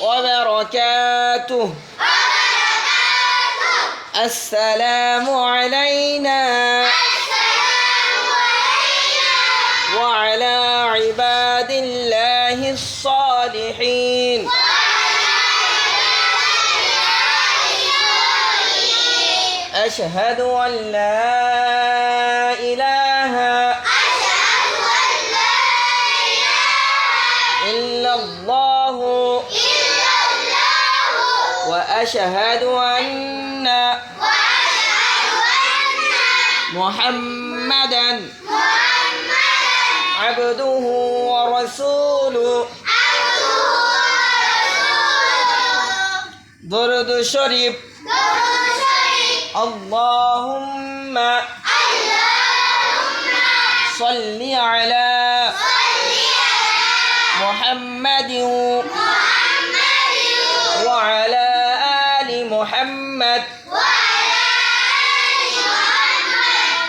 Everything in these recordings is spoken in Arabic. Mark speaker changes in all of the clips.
Speaker 1: وبركاته. السلام علينا. وعلى عباد الله الصالحين. أشهد أن لا وأشهد أن محمدا عبده ورسوله. درد شريف. اللهم صل على محمد وعلى محمد.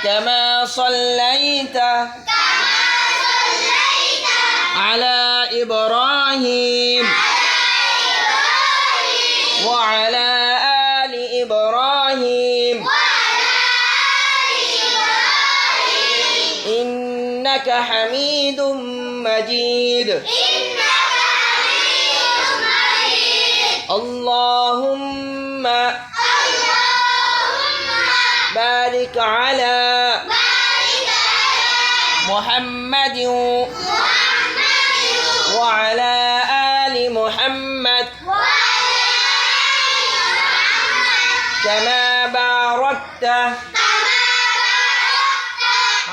Speaker 1: كما صليت على إبراهيم وعلى آل إبراهيم. إنك حميد مجيد. اللهم بارك على محمد وعلى آل محمد كما باركت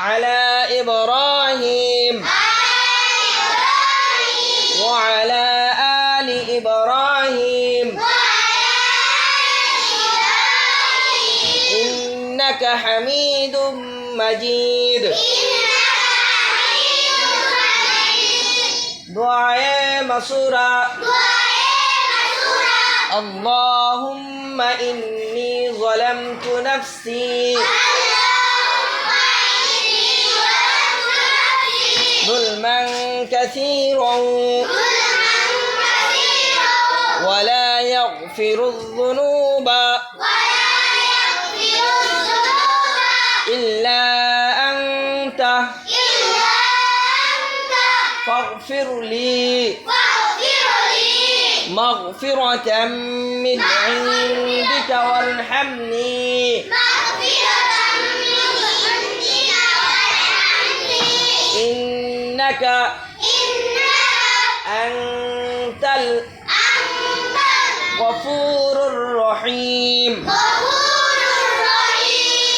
Speaker 1: على إبراهيم إنك حميد مجيد. دعاء مسورة اللهم إني ظلمت نفسي. ظلما كثيرا. ولا يغفر الذنوب. إلا أنت. فاغفر لي. مغفرة من عندك وارحمني. إنك أنت الغفور الرحيم.